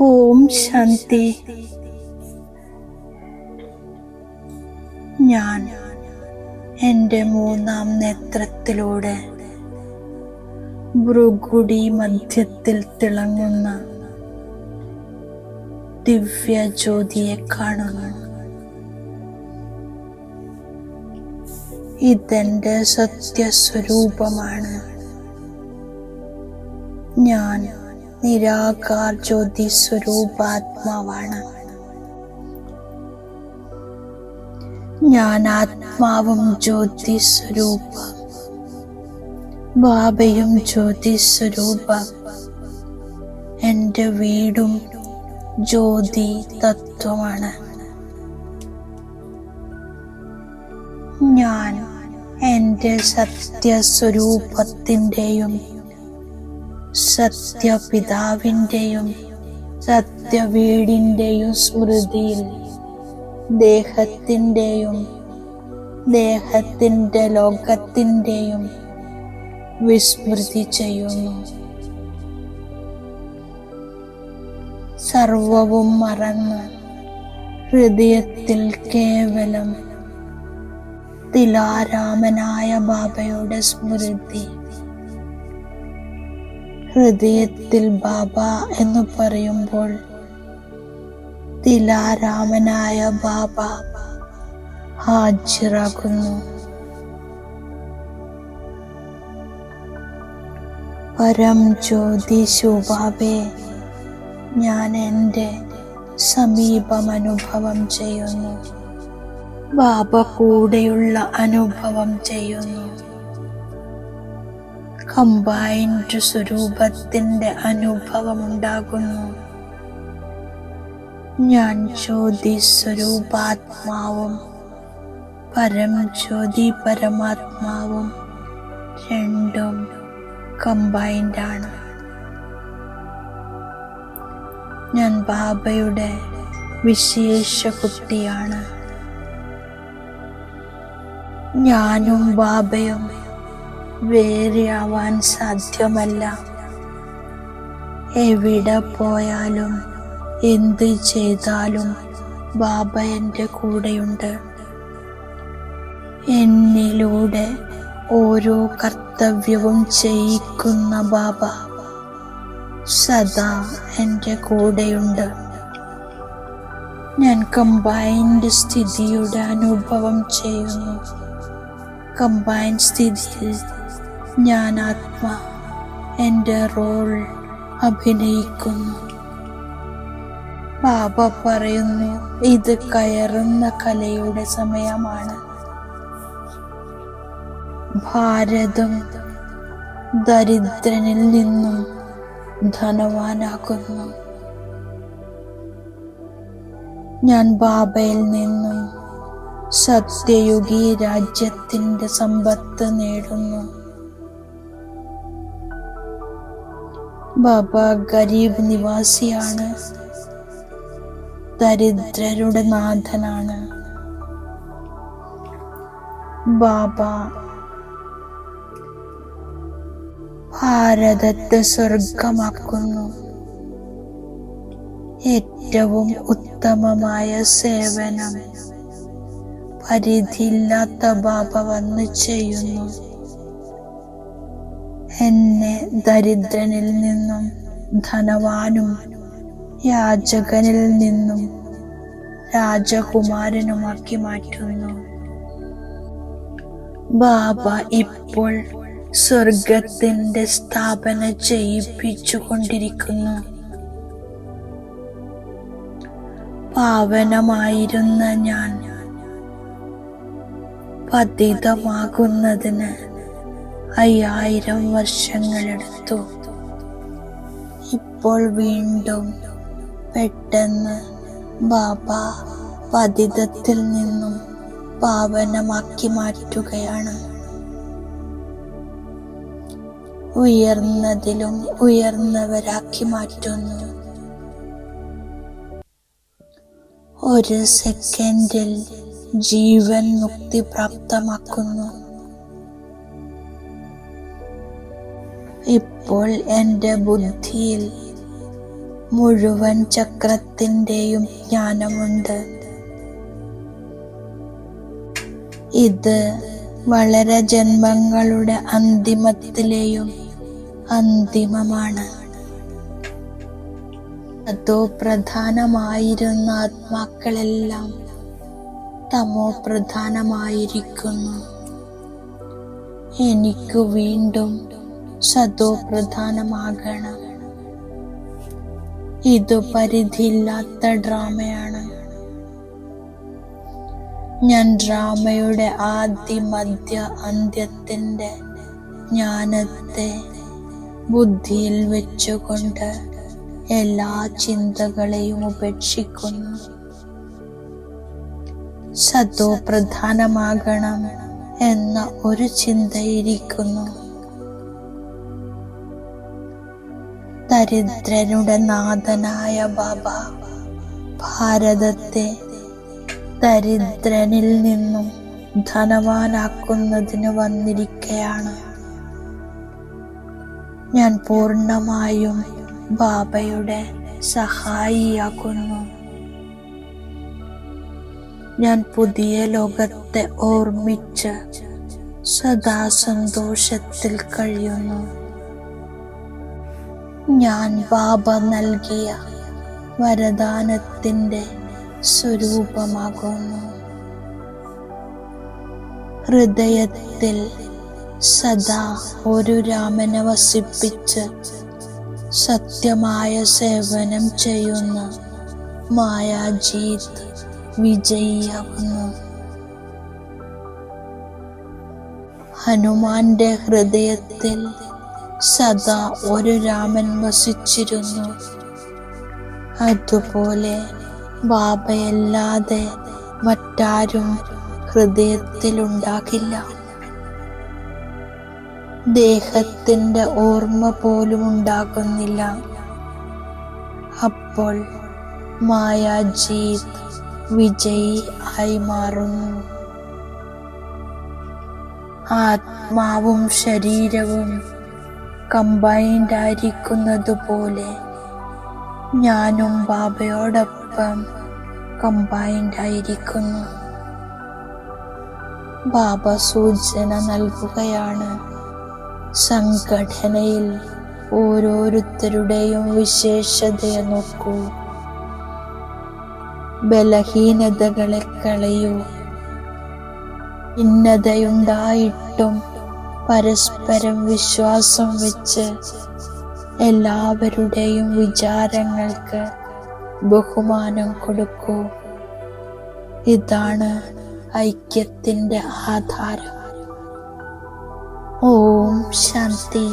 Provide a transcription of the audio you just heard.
ഓം ശാന്തി ഞാൻ എന്റെ മൂന്നാം നേത്രത്തിലൂടെ ഭൃഗുടി മധ്യത്തിൽ തിളങ്ങുന്ന ദിവ്യ ജ്യോതിയെ കാണുന്നു. ഇതെന്റെ സത്യസ്വരൂപമാണ്. ഞാൻ നിരാകാർ ജ്യോതി സ്വരൂപാത്മാവാണ് ഞാൻ ആത്മാവും ജ്യോതി സ്വരൂപ ബാബയും ജ്യോതി സ്വരൂപ എന്റെ വീടും ജ്യോതി തത്വമാണ് ഞാൻ എന്റെ സത്യസ്വരൂപത്തിന്റെയും സത്യപിതാവിന്റെയും സത്യവീടിന്റെയും സ്മൃതിയിൽ ദേഹത്തിന്റെയും ദേഹത്തിന്റെ ലോകത്തിന്റെയും വിസ്മൃതി ചെയ്യുന്നു. സർവവും മറന്ന് ഹൃദയത്തിൽ കേവലം തിലാരാമനായ ബാബയുടെ സ്മൃതി ഹൃദയത്തിൽ ബാബ എന്ന് പറയുമ്പോൾ തിലാരാമനായ ബാബ ഹാജിറാകുന്നു പരം ജ്യോതി ശുഭാബെ ഞാൻ എന്റെ സമീപം അനുഭവം ചെയ്യുന്നു. ബാബ കൂടെയുള്ള അനുഭവം ചെയ്യുന്നു. കമ്പൈൻഡ് സ്വരൂപത്തിന്റെ അനുഭവം ഉണ്ടാകുന്നു ഞാൻ ജ്യോതി സ്വരൂപാത്മാവും പരം ജ്യോതി പരമാത്മാവും രണ്ടും കമ്പൈൻഡ് ആണ്. ഞാൻ ബാബയുടെ വിശേഷ കുട്ടിയാണ് ഞാനും ബാബയും വേറെയാവാൻ സാധ്യമല്ല. എവിടെ പോയാലും എന്ത് ചെയ്താലും ബാബ എന്റെ കൂടെയുണ്ട്. എന്നിലൂടെ ഓരോ കർത്തവ്യവും ചെയ്യിക്കുന്ന ബാബ സദാ എന്റെ കൂടെയുണ്ട്. ഞാൻ കമ്പൈൻഡ് സ്ഥിതിയുടെ അനുഭവം ചെയ്യുന്നു. കമ്പൈൻഡ് സ്ഥിതിയിൽ ഞാൻ ആത്മ എന്റെ റോൾ അഭിനയിക്കുന്നു. ബാബ പറയുന്നു ഇത് കയറുന്ന കലയുടെ സമയമാണ്. ഭാരതം ദരിദ്രനിൽ നിന്നും ധനവാനാകുന്നു. ഞാൻ ബാബയിൽ നിന്നും സത്യയുഗി രാജ്യത്തിന്റെ സമ്പത്ത് നേടുന്നു. ബാബ ഗരീബ് നിവാസിയാണ്. ദരിദ്രരുടെ നാഥനാണ്. ബാബ ഭാരതത്തെ സ്വർഗമാക്കുന്നു ഏറ്റവും ഉത്തമമായ സേവനം പരിധിയില്ലാത്ത ബാബ വന്ന് ചെയ്യുന്നു. എന്നെ ദരിദ്രനിൽ നിന്നും ധനവാനും യാചകനിൽ നിന്നും രാജകുമാരനുമാക്കി മാറ്റുന്നു. ബാബ ഇപ്പോൾ സ്വർഗത്തിന്റെ സ്ഥാപന ചെയ്യിപ്പിച്ചു കൊണ്ടിരിക്കുന്നു പാവനമായിരുന്ന ഞാൻ പതിതമാകുന്നതിന് അയ്യായിരം വർഷങ്ങളെടുത്തു. ഇപ്പോൾ വീണ്ടും പെട്ടെന്ന് ബാബ പതിതത്തിൽ നിന്നും പാവനമാക്കി മാറ്റുകയാണ്. ഉയർന്നതിലും ഉയർന്നവരാക്കി മാറ്റുന്നു. ഒരു സെക്കൻഡിൽ ജീവൻ മുക്തി പ്രാപ്തമാക്കുന്നു. ഇപ്പോൾ എന്റെ ബുദ്ധിയിൽ മുഴുവൻ ചക്രത്തിന്റെയും ജ്ഞാനമുണ്ട്. ഇത് വളരെ ജന്മങ്ങളുടെ അന്തിമത്തിലെയും അന്തിമമാണ്. അതോ പ്രധാനമായിരുന്ന ആത്മാക്കളെല്ലാം തമോ പ്രധാനമായിരിക്കുന്നു. എനിക്ക് വീണ്ടും സതോ പ്രധാനമാകണം ഇത് പരിധിയില്ലാത്ത ഡ്രാമയാണ്. ഞാൻ ഡ്രാമയുടെ ആദ്യ മധ്യ അന്ത്യത്തിന്റെ ജ്ഞാനത്തെ ബുദ്ധിയിൽ വെച്ചുകൊണ്ട് എല്ലാ ചിന്തകളെയും ഉപേക്ഷിക്കുന്നു. സതോ പ്രധാനമാകണം എന്ന ഒരു ചിന്തയിരിക്കുന്നു. ദരിദ്രനുടെ നാഥനായ ബാബ ഭാരതത്തെ ദരിദ്രനിൽ നിന്നും ധനവാനാക്കുന്നതിന് വന്നിരിക്കയാണ്. ഞാൻ പൂർണമായും ബാബയുടെ സഹായിയാകുന്നു. ഞാൻ പുതിയ ലോകത്തെ ഓർമ്മിച്ച് സദാ സന്തോഷത്തിൽ കഴിയുന്നു. ഞാൻ വാപ നൽകിയ വരദാനത്തിന്റെ സ്വരൂപമാകുന്നു. ഹൃദയത്തിൽ സദാ ഒരു രാമനെ വസിപ്പിച്ച് സത്യമായ സേവനം ചെയ്യുന്ന മായാജീത് വിജയിയാകുന്നു. ഹനുമാന്റെ ഹൃദയത്തിൽ സദാ ഒരു രാമൻ വസിച്ചിരുന്നു. അതുപോലെ ബാബയല്ലാതെ മറ്റാരും ഹൃദയത്തിലുണ്ടാകില്ല. ദേഹത്തിന്റെ ഓർമ്മ പോലും ഉണ്ടാകുന്നില്ല. അപ്പോൾ മായാജീത് വിജയി ആയി മാറുന്നു. ആത്മാവും ശരീരവും കമ്പൈൻഡ് ആയിരിക്കുന്നത് പോലെ ഞാനും ബാബയോടൊപ്പം കമ്പൈൻഡ് ആയിരിക്കുന്നു ബാബ സൂചന നൽകുകയാണ്. സംഘടനയിൽ ഓരോരുത്തരുടെയും വിശേഷതയെ നോക്കൂ. ബലഹീനതകളെ കളയൂ. ഭിന്നതയുണ്ടായിട്ടും പരസ്പരം വിശ്വാസം വെച്ച് എല്ലാവരുടെയും വിചാരങ്ങൾക്ക് ബഹുമാനം കൊടുക്കൂ. ഇതാണ് ഐക്യത്തിന്റെ ആധാരം. ഓം ശാന്തി.